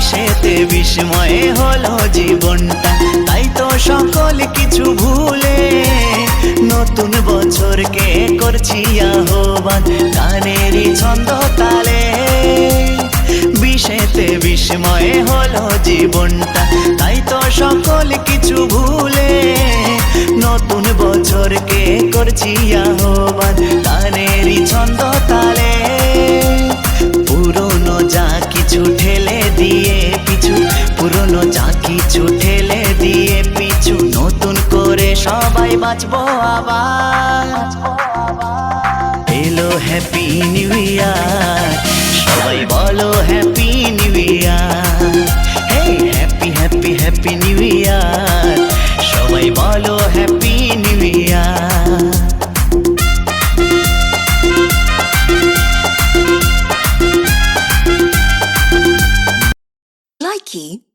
বিশেতে বিস্ময়ে হলো জীবনটা। তাই তো সকল কিছু ভুলে নতুন বছরকে করছি আহ্বান। গানেরই ছন্দ তালে বিশেতে বিস্ময়ে হলো জীবনটা। তাই তো সকল কিছু ভুলে নতুন বছরকে করছি আহ্বান। গানেরই ছন্দ তালে দিয়ে পিছু, পুরনো যা কিছু ঠেলে দিয়ে পিছু। নতুন করে সবাই বাঁচবো আবার। এলো হ্যাপি নিউ ইয়ার সবাই বলো happy new year happy happy happy new year সবাই বলো হ্যাপি Nike.